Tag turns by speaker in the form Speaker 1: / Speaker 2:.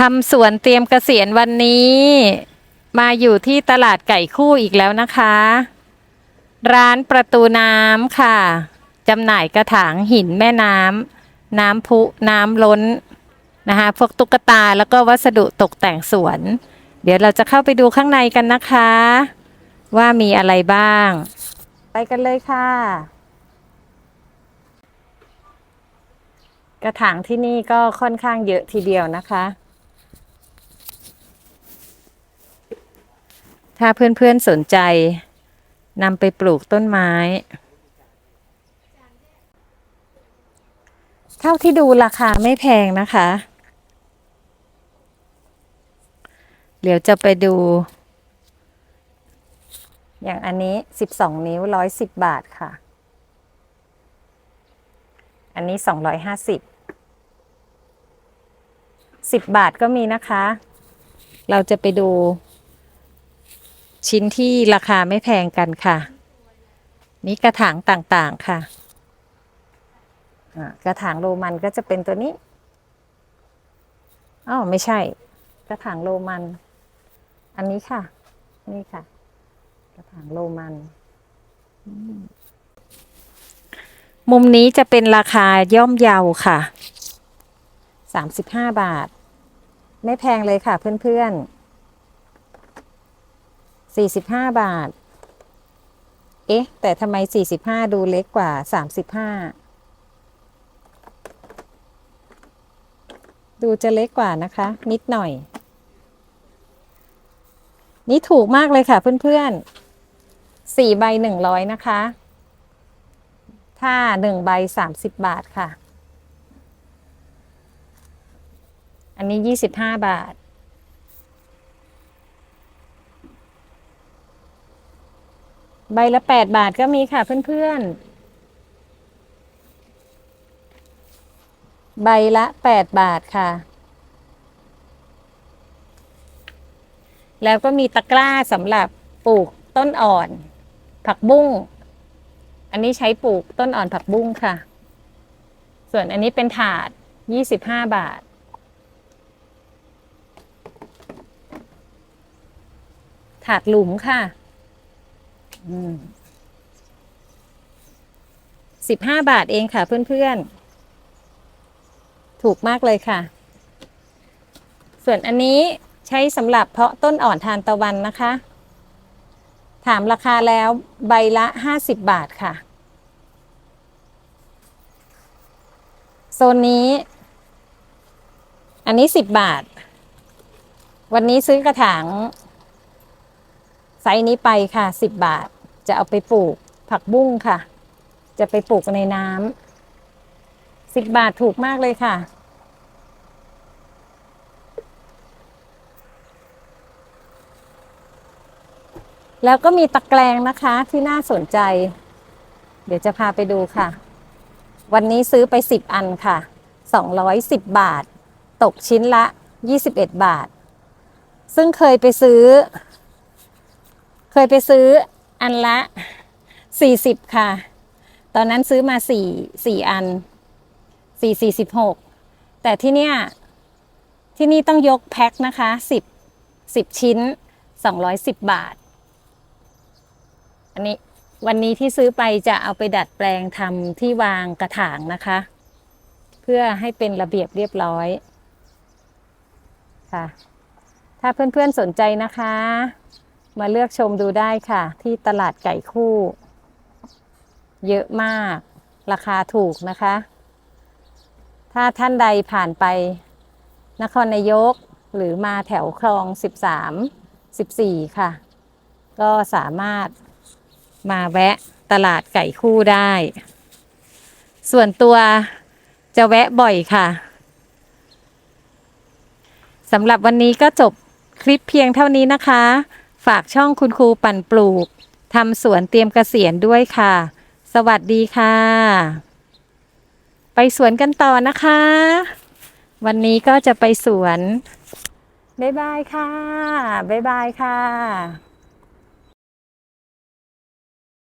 Speaker 1: ทำสวนเตรียมเกษียณวันนี้ มาอยู่ที่ตลาดไก่คู่อีกแล้วนะคะ ร้านประตูน้ำค่ะจำหน่ายกระถางหินแม่น้ำน้ำพุน้ำล้นนะคะพวกตุ๊กตาแล้วก็วัสดุตกแต่งสวน เดี๋ยวเราจะเข้าไปดูข้างในกันนะคะ ว่ามีอะไรบ้าง ไปกันเลยค่ะ กระถางที่นี่ก็ค่อนข้างเยอะทีเดียวนะคะ ถ้าเพื่อนๆสนใจนำไปปลูกต้นไม้ เท่าที่ดูราคาไม่แพงนะคะ เดี๋ยวจะไปดู อย่างอันนี้ 12 นิ้ว 110 บาทค่ะ อันนี้ 250 10 บาทก็มีนะคะ เราจะไปดู ชิ้นที่ราคาไม่แพงกันค่ะ นี่กระถางต่างๆค่ะอ่ากระถางโรมันก็จะเป็นตัวนี้อ้าวไม่ใช่ กระถางโรมัน อันนี้ค่ะ นี่ค่ะ กระถางโรมันอืมมุมนี้จะเป็นราคาย่อมเยาค่ะสามสิบห้าบาท ไม่แพงเลยค่ะเพื่อนๆ สี่สิบห้าบาท เอ๊ะ แต่ทำไมสี่สิบห้าดูเล็กกว่าสามสิบห้าดูจะเล็กกว่านะคะ นิดหน่อย นี่ถูกมากเลยค่ะเพื่อนๆสี่ใบหนึ่งร้อยนะคะ ถ้าหนึ่งใบสามสิบบาทค่ะ อันนี้ยี่สิบห้าบาท ใบละแปดบาทก็มีค่ะเพื่อนๆ ใบละแปดบาทค่ะ แล้วก็มีตะกร้าสำหรับปลูกต้นอ่อน ผักบุ้ง อันนี้ใช้ปลูกต้นอ่อนผักบุ้งค่ะ ส่วนอันนี้เป็นถาดยี่สิบห้าบาทถาดหลุมค่ะ สิบห้าบาทเองค่ะเพื่อนๆ ถูกมากเลยค่ะ ส่วนอันนี้ใช้สำหรับเพาะต้นอ่อนทานตะวันนะคะ ถามราคาแล้วใบละห้าสิบบาทค่ะ โซนนี้ อันนี้สิบบาท วันนี้ซื้อกระถาง ไซส์นี้ไปค่ะสิบบาท จะเอาไปปลูกผักบุ้งค่ะ จะไปปลูกในน้ำสิบบาทถูกมากเลยค่ะ แล้วก็มีตะแกรงนะคะที่น่าสนใจ เดี๋ยวจะพาไปดูค่ะ วันนี้ซื้อไปสิบอันค่ะสองร้อยสิบบาท ตกชิ้นละยี่สิบเอ็ดบาท ซึ่งเคยไปซื้อ เคยไปซื้ออันละสี่สิบค่ะ ตอนนั้นซื้อมาสี่สี่อันสี่สี่สิบหกแต่ที่เนี้ยที่นี่ต้องยกแพ็คนะคะสิบสิบชิ้นสองร้อยสิบบาท อันนี้วันนี้ที่ซื้อไปจะเอาไปดัดแปลงทำที่วางกระถางนะคะ เพื่อให้เป็นระเบียบเรียบร้อยค่ะ ถ้าเพื่อนๆสนใจนะคะ มาเลือกชมดูได้ค่ะ ที่ตลาดไก่คู่ เยอะมาก ราคาถูกนะคะ ถ้าท่านใดผ่านไป นครนายกหรือมาแถวคลอง 13 14 ค่ะ ก็สามารถมาแวะตลาดไก่คู่ได้ ส่วนตัวจะแวะบ่อยค่ะสำหรับวันนี้ก็จบคลิปเพียงเท่านี้นะคะ ฝากช่องคุณครูปั่นปลูกทำสวนเตรียมเกษียณด้วยค่ะ สวัสดีค่ะ ไปสวนกันต่อนะคะ วันนี้ก็จะไปสวน บ๊ายบายค่ะ บ๊ายบายค่ะ